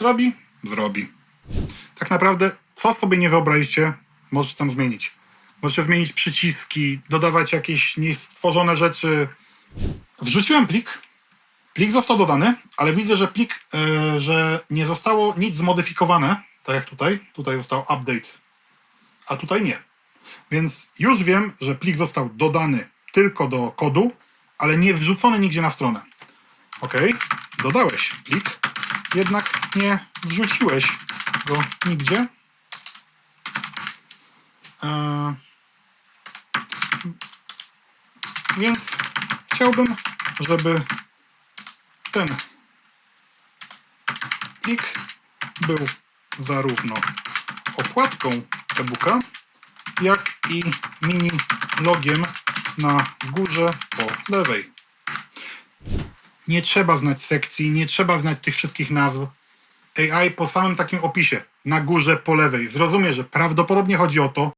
zrobi? Zrobi. Tak naprawdę, co sobie nie wyobrazicie, możecie tam zmienić. Możecie zmienić przyciski, dodawać jakieś niestworzone rzeczy. Wrzuciłem plik. Plik został dodany, ale widzę, że plik, e, że nie zostało nic zmodyfikowane, tak jak tutaj. Tutaj został update, a tutaj nie. Więc już wiem, że plik został dodany tylko do kodu, ale nie wrzucony nigdzie na stronę. Ok, dodałeś plik, jednak nie wrzuciłeś go nigdzie. Eee, więc chciałbym, żeby ten plik był zarówno okładką e-booka, jak i mini logiem na górze po lewej. Nie trzeba znać sekcji, nie trzeba znać tych wszystkich nazw. AI po samym takim opisie na górze po lewej zrozumie, że prawdopodobnie chodzi o to,